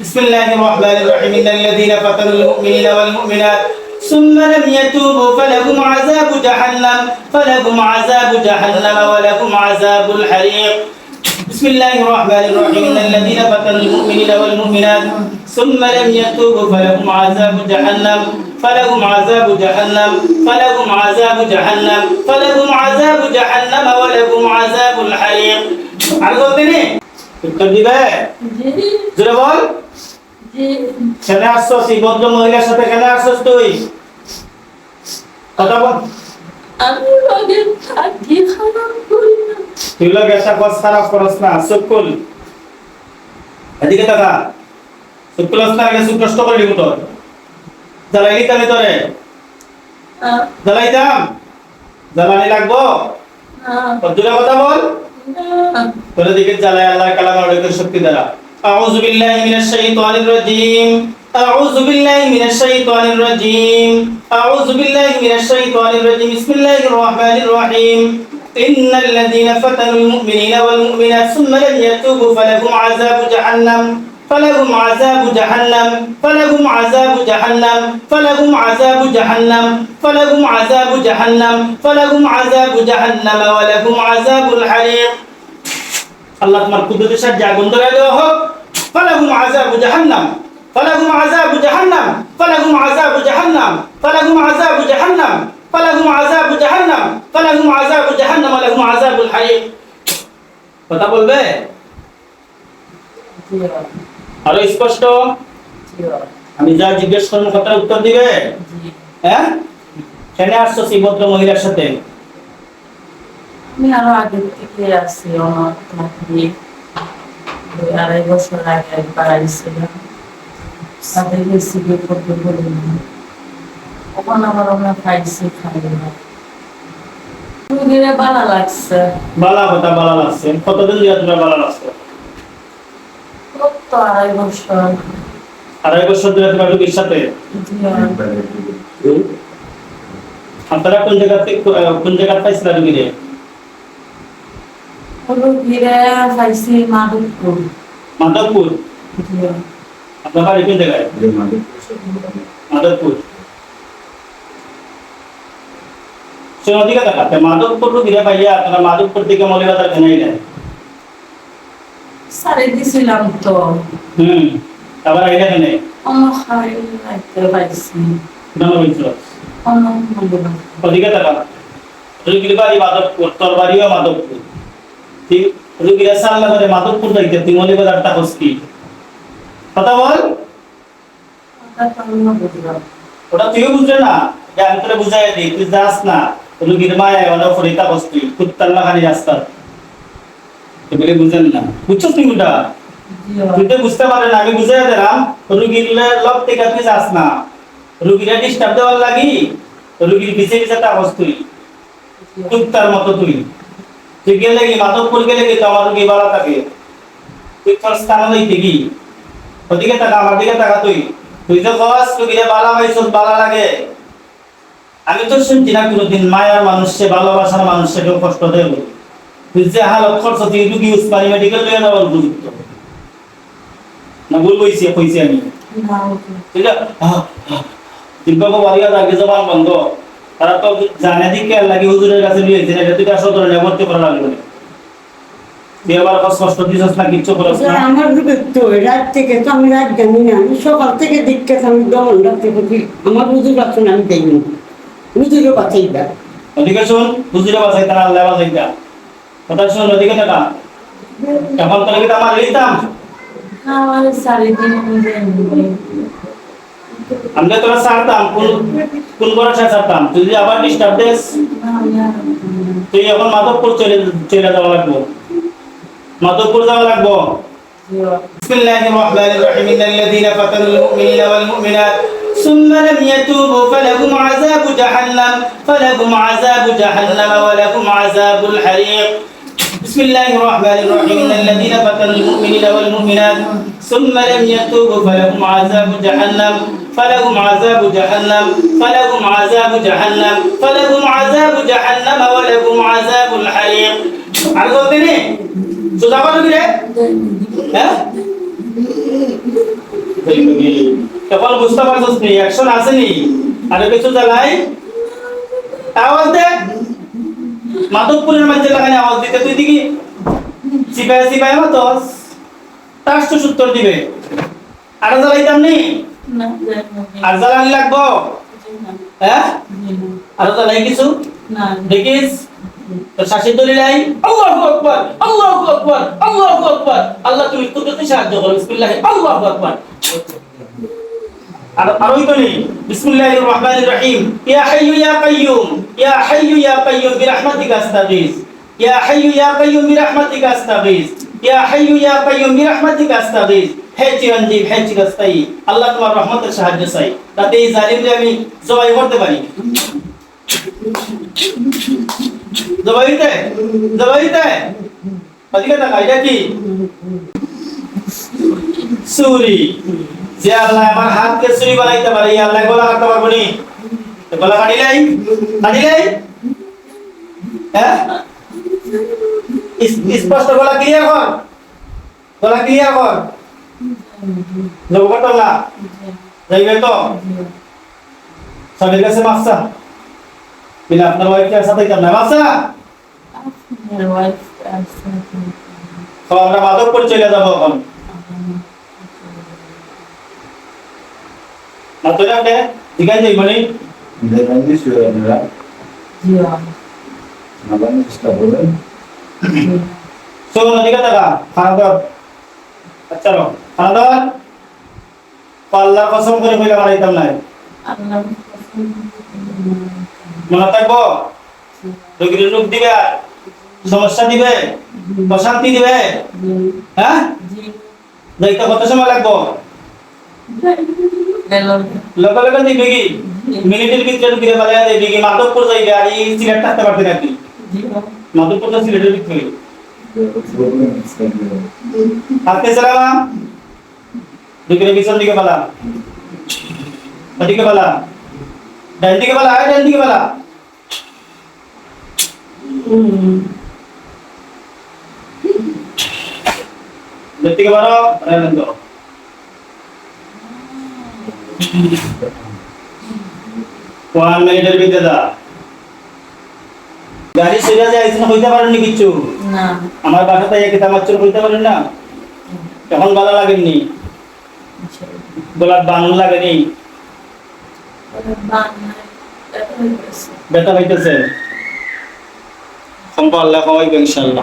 بسم الله الرحمن الرحيم. إن الذين فتنوا المؤمنين والمؤمنات ثم لم يتوبوا فلهم عذاب جهنم فلهم عذاب جهنم ولهم عذاب الحريق. بسم الله الرحمن الرحيم. إن الذين فتنوا المؤمنين والمؤمنات ثم لم يتوبوا فلهم عذاب جهنم فلهم عذاب جهنم فلهم عذاب جهنم فلهم عذاب جهنم ولهم عذاب الحريق. عارفين التدريبات زي زرابول জোরে কেন আসছস এই ভদ্র মহিলার সাথে কেন আসছস তুই? কথা বল। আমি লগে থাকি খারাপ করি না। তুই লোক একটা কস খারাপ করস না চুপ এদিকে টাকা চুপ করস না আগে চুপ কষ্ট করে দিব তোর জ্বালাইলি তাহলে তোরে। জ্বালাইতাম। জ্বালানি লাগবো? দূরে কথা বল। তোরে দিকে জ্বালায় আল্লাহ কালাম শক্তি দ্বারা। أعوذ بالله من الشيطان الرجيم. أعوذ بالله من الشيطان الرجيم. أعوذ بالله من الشيطان الرجيم. بسم الله الرحمن الرحيم. إن الذين فتنوا المؤمنين والمؤمنات ثم لم يتوبوا فلهم عذاب جهنم. فلهم عذاب جهنم. فلهم عذاب جهنم. فلهم عذاب جهنم. فلهم عذاب جهنم. فلهم عذاب جهنم ولهم عذاب الحريق. আল্লাহ তোমার কুদরতের সাহায্যে আগুন ধরে দেওয়া হোক। ফালাহুম আযাবু জাহান্নাম। ফালাহুম আযাবু জাহান্নাম। ফালাহুম আযাবু জাহান্নাম। ফালাহুম আযাবু জাহান্নাম। ফালাহুম আযাবু জাহান্নাম। ফালাহুম আযাবু জাহান্নাম লাহুম আযাবুল হারিক কথা বলবে? আরও স্পষ্ট? আমি যা জিজ্ঞেস করব কথার উত্তর দিবে? হ্যাঁ? কেন আসছো সেই ভদ্র মহিলার সাথে? আমি আরও আগে থেকে আছি অনাথ থাকি দুই আড়াই বছর আগে একবার আইছিলাম গেছি গিয়ে করতে বলি না ওখানে আমার খাইছি খাই না রুগীরা লাগছে। বালা কথা বালা লাগছে। কতদিন দিয়ে তোমার বালা লাগছে? কত আড়াই বছর। আড়াই বছর ধরে তোমার রোগীর সাথে? আপনারা কোন জায়গা থেকে কোন জায়গা পাইছিল রোগীরে? রুগীরা খাইছি মাধবপুর। মাধবপুর? জি আপনার বাড়ি কোন জায়গায়? মাধবপুর। শোনো দিকে দেখাতে মাধবপুর রুগীরা পাইয়া আপনারা মাধবপুর থেকে মলিবাজার কেন আইলেন সারে দিছিলাম তো। হুম আবার আইলে কেন? অন্য খাই রাখতে পাইছি। অন্য ওদিকে দেখা বাড়ি মাধবপুর তোর বাড়িও মাধবপুর। ঠিক রুগীরা সামনে করে মাধবপুর যাইতে, তুই মলিবাজারটা হস কি? কথা বল। ওটা তুইও বুঝলে না। যে আমি তোরে বুঝাই দিই, তুই যাস না। রুগীর মায়ে ওটা ফরিতা বসতি কুত্তাল্লা খালি রাস্তা। এগুলি বুঝেন না। বুঝছস তুই ওটা? তুই তো বুঝতে পারে না, আমি বুঝাই দিলাম, রুগীর লব থেকে তুই যাস না। রুগীরা ডিস্টার্ব দেওয়ার লাগি, রুগীর পিছে পিছে তাপস তুই। কুত্তার মতো তুই। তুই আমার রুগী বাড়া থাকে তুই তোর স্থান লইতে কি? ওদিকে টাকা আমার দিকে টাকা তুই। তুই তো কস রুগীরা বালা পাইছস বালা লাগে। আমি তো শুনছি না কোনোদিন মায়ার মানুষে ভালোবাসার মানুষে কেউ কষ্ট দেব তুই যে হালত খরচ তুই রুগী উসমানী মেডিকেল লয়ে যাওয়ার উপযুক্ত না ভুল কইছি কইছি আমি। ঠিক আছে? দিব্যাকে বাড়িয়া আগে জবান বন্ধ। তারা তো জানে দিকে লাগে হুজুরের কাছে নিয়ে যেতে এটা তুই আসল ধরে ভর্তি করা লাগবে না। আমার তো রাত থেকে তো আমি রাত জানি না আমি সকাল থেকে দেখতে আমি দমন রাখতে থাকি আমার বুঝে পাচ্ছেন আমি দেই না। বুঝিরও বাঁচাই দা ওদিকে শুন হুজুরে বাসাই তারা আল্লাহ বাসাই দা কথা শুন ওদিকে টাকা এখন তোর আমার লিতাম আমার সাড়ে দিন আমরা তোরা ছাড়তাম কোন কোন ভরসা ছাড়তাম তুই যদি আবার ডিস্টার্ব দেস তুই এখন মাধবপুর চলে চলে যাওয়া লাগবো মাধবপুর যাওয়া লাগবো بسم الله الرحمن الرحيم إن الذين فتنوا المؤمنين والمؤمنات ثم لم يتوبوا فلهم عذاب جهنم فلهم عذاب جهنم ولهم عذاب الحريق بسم الله الرحمن الرحيم إن الذين فتنوا المؤمنين والمؤمنات ثم لم يتوبوا فلهم عذاب جهنم فلهم عذاب جهنم فلهم عذاب جهنم فلهم عذاب جهنم ولهم عذاب الحريق عرضوا الدنيا সুজা কত দিলে হ্যাঁ এই লোকে। এখন বুঝতে পারছিস নি অ্যাকশন আসেনি আরে কিছু জ্বালাই আওয়াজ দে মাধবপুরের মাঝে লাগানি আওয়াজ দিতে তুই দেখি সিপাহি সিপাহি মাতস তার তো উত্তর দিবে আর জ্বালাইতাম নি না যাই না আর জ্বালানি লাগবো? হ্যাঁ? আর জ্বালাই কিছু? দেখিস? তোর শাসিত দলিলাই আল্লাহু আকবার আল্লাহু আকবার আল্লাহু আকবার। আল্লাহ তুমি কুদরতি সাহায্য করো বিসমিল্লাহ আল্লাহু আকবার। আর আর ওই তো নেই বিসমিল্লাহির রহমানির রহিম। ইয়া হাইয়ু ইয়া কাইয়ুম ইয়া হাইয়ু ইয়া কাইয়ুম বিরহমাতিকা আস্তাগীস। ইয়া হাইয়ু ইয়া কাইয়ুম বিরহমাতিকা আস্তাগীস। ইয়া হাইয়ু ইয়া কাইয়ুম বিরহমাতিকা আস্তাগীস। হে চিরঞ্জীব হে চিরস্থায়ী আল্লাহ তোমার রহমতের সাহায্য চাই। তাতে এই জালিমকে আমি জবাই করতে পারি। জবাইতে জবাইতে ওদিকে টাকা, এটা কি? সুরি যে আল্লাহ আমার হাতকে সুরি বানাইতে পারে আল্লাহ গলা কাটতে পারব নি। গলা কাটিলাই? কাটিলাই? হ্যাঁ? স্পষ্ট গলা ক্লিয়ার কর। গলা ক্লিয়ার কর। না যাইবে তো? সবের কাছে মাপসা বিনা আপনার ওয়াইফকে সাথে কেমন? আপনার ওয়াইফ আছে তো আমরা মাধবপুর চলে যাব এখন। না তো আপনি দিঘাই যাইব নি? Independente ciudadana, জি hablando de esta boda, শোন ওদিকে টাকা খানা দর আচ্ছা রো খানা দর পাল্লা কসম করে কইলা মারাইতাম নাই। মনে থাকব? রোগীর রোগ দিবে সমস্যা দিবে অশান্তি দিবে হ্যাঁ? যাইতে কত সময় লাগবো? লগে লগে দিবে কি? মিনিটের ভিতরে ঢুকিয়ে কি মাধবপুর যাইবে আর এই সিলেট থাকতে পারবে নাকি? মাধবপুর তো সিলেটের ভিতরে হাতে চালাবা দুপুরে পিছন দিকে পালা। ওদিকে পালা। ডান দিকে পালা আয় ডান দিকে পালা। দিকে পারো রান করো ওয়ান মিনিটের ভিতরে দা গাড়ি সেরা যায় এখানে হইতে পারেননি কিচ্ছু না। আমার বাসাতে একে তামাচ্চর হইতে পারেন না? এখন গলা লাগেনি গলার বান লাগেনি ব্যথা হইতেছে। সম্পর্ক আল্লাহ ইনশাল্লাহ